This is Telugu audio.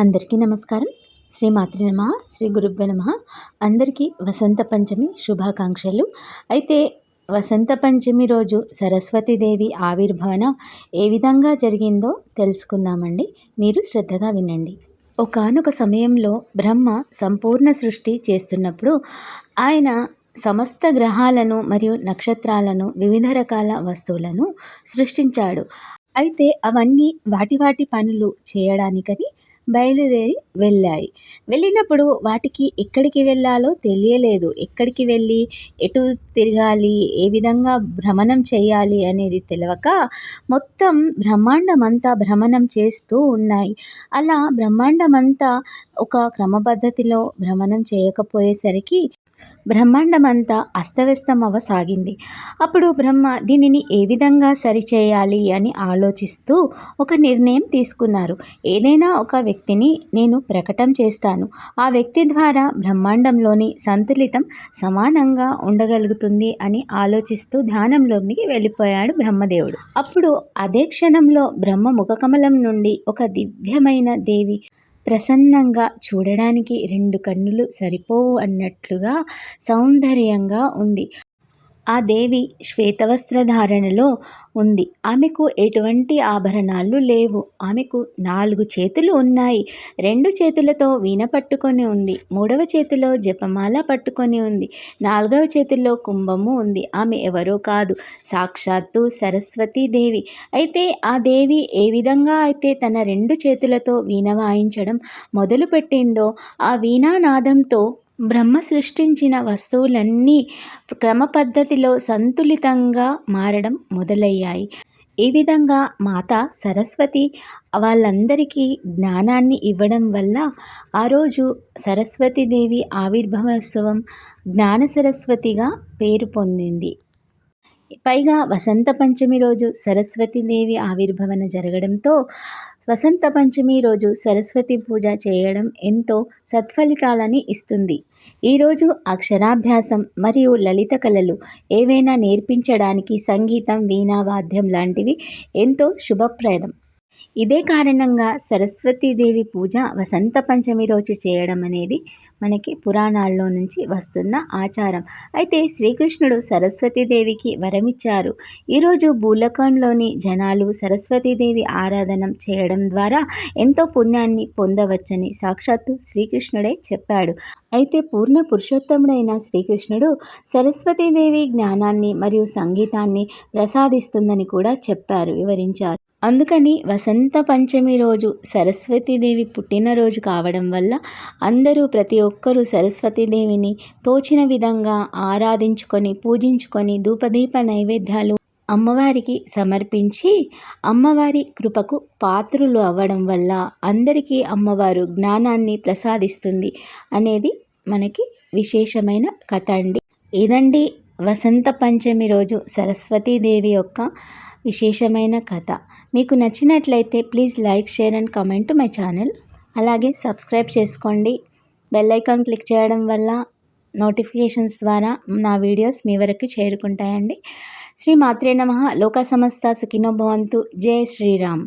అందరికీ నమస్కారం. శ్రీ మాతృ నమ శ్రీ గురుభ్య నమ. అందరికీ వసంత పంచమి శుభాకాంక్షలు. అయితే వసంత పంచమి రోజు సరస్వతీదేవి ఆవిర్భవన ఏ విధంగా జరిగిందో తెలుసుకుందామండి. మీరు శ్రద్ధగా వినండి. ఒకనొక సమయంలో బ్రహ్మ సంపూర్ణ సృష్టి చేస్తున్నప్పుడు ఆయన సమస్త గ్రహాలను మరియు నక్షత్రాలను వివిధ రకాల వస్తువులను సృష్టించాడు. అయితే అవన్నీ వాటి వాటి పనులు చేయడానికని బయలుదేరి వెళ్ళాయి. వెళ్ళినప్పుడు వాటికి ఎక్కడికి వెళ్ళాలో తెలియలేదు. ఎక్కడికి వెళ్ళి ఎటు తిరగాలి ఏ విధంగా భ్రమణం చేయాలి అనేది తెలియక మొత్తం బ్రహ్మాండం అంతా భ్రమణం చేస్తూ ఉన్నాయి. అలా బ్రహ్మాండమంతా ఒక క్రమపద్ధతిలో భ్రమణం చేయకపోయేసరికి బ్రహ్మాండమంతా అస్తవ్యస్తం అవ్వసాగింది అప్పుడు బ్రహ్మ దీనిని ఏ విధంగా సరిచేయాలి అని ఆలోచిస్తూ ఒక నిర్ణయం తీసుకున్నారు. ఏదైనా ఒక వ్యక్తిని నేను ప్రకటన చేస్తాను. ఆ వ్యక్తి ద్వారా బ్రహ్మాండంలోని సంతులితం సమానంగా ఉండగలుగుతుంది అని ఆలోచిస్తూ ధ్యానంలోనికి వెళ్ళిపోయాడు బ్రహ్మదేవుడు. అప్పుడు అదే క్షణంలో బ్రహ్మ ముఖకమలం నుండి ఒక దివ్యమైన దేవి ప్రసన్నంగా చూడడానికి రెండు కన్నులు సరిపోవు అన్నట్లుగా సౌందర్యంగా ఉంది. ఆ దేవి శ్వేతవస్త్రధారణలో ఉంది. ఆమెకు ఎటువంటి ఆభరణాలు లేవు. ఆమెకు నాలుగు చేతులు ఉన్నాయి. రెండు చేతులతో వీణ పట్టుకొని ఉంది. మూడవ చేతిలో జపమాల పట్టుకొని ఉంది. నాలుగవ చేతుల్లో కుంభము ఉంది. ఆమె ఎవరో కాదు. సాక్షాత్తు సరస్వతీదేవి అయితే ఆ దేవి ఏ విధంగా అయితే తన రెండు చేతులతో వీణ వాయించడం మొదలుపెట్టిందో ఆ వీణానాదంతో బ్రహ్మ సృష్టించిన వస్తువులన్నీ క్రమ పద్ధతిలో సంతులితంగా మారడం మొదలయ్యాయి. ఈ విధంగా మాత సరస్వతి వాళ్ళందరికీ జ్ఞానాన్ని ఇవ్వడం వల్ల ఆ రోజు సరస్వతీదేవి ఆవిర్భవోత్సవం జ్ఞాన సరస్వతిగా పేరు పొందింది. పైగా వసంత పంచమి రోజు సరస్వతీదేవి ఆవిర్భవన జరగడంతో వసంత పంచమి రోజు సరస్వతి పూజ చేయడం ఎంతో సత్ఫలితాలని ఇస్తుంది. ఈరోజు అక్షరాభ్యాసం మరియు లలిత కళలు ఏవైనా నేర్పించడానికి సంగీతం వీణా వాద్యం లాంటివి ఎంతో శుభప్రదం. ఇదే కారణంగా సరస్వతీదేవి పూజ వసంత పంచమి రోజు చేయడం అనేది మనకి పురాణాల్లో నుంచి వస్తున్న ఆచారం. అయితే శ్రీకృష్ణుడు సరస్వతీదేవికి వరమిచ్చారు. ఈరోజు భూలకంలోని జనాలు సరస్వతీదేవి ఆరాధన చేయడం ద్వారా ఎంతో పుణ్యాన్ని పొందవచ్చని సాక్షాత్తు శ్రీకృష్ణుడే చెప్పాడు. అయితే పూర్ణ పురుషోత్తముడైన శ్రీకృష్ణుడు సరస్వతీదేవి జ్ఞానాన్ని మరియు సంగీతాన్ని ప్రసాదిస్తుందని కూడా చెప్పారు వివరించారు. అందుకని వసంత పంచమి రోజు సరస్వతీదేవి పుట్టినరోజు కావడం వల్ల అందరూ ప్రతి ఒక్కరూ సరస్వతీదేవిని తోచిన విధంగా ఆరాధించుకొని పూజించుకొని ధూపదీప నైవేద్యాలు అమ్మవారికి సమర్పించి అమ్మవారి కృపకు పాత్రులు అవ్వడం వల్ల అందరికీ అమ్మవారు జ్ఞానాన్ని ప్రసాదిస్తుంది అనేది మనకి విశేషమైన కథ అండి. ఇదండి వసంత పంచమి రోజు సరస్వతీదేవి యొక్క విశేషమైన కథ. మీకు నచ్చినట్లయితే please like share and comment my channel. అలాగే సబ్స్క్రైబ్ చేసుకోండి. బెల్ ఐకాన్ క్లిక్ చేయడం వల్ల నోటిఫికేషన్స్ ద్వారా నా వీడియోస్ మీ వరకు చేరుకుంటాయండి. శ్రీ మాత్రే నమ. లోక సమస్త సుఖినో భవంతు. జై శ్రీరామ్.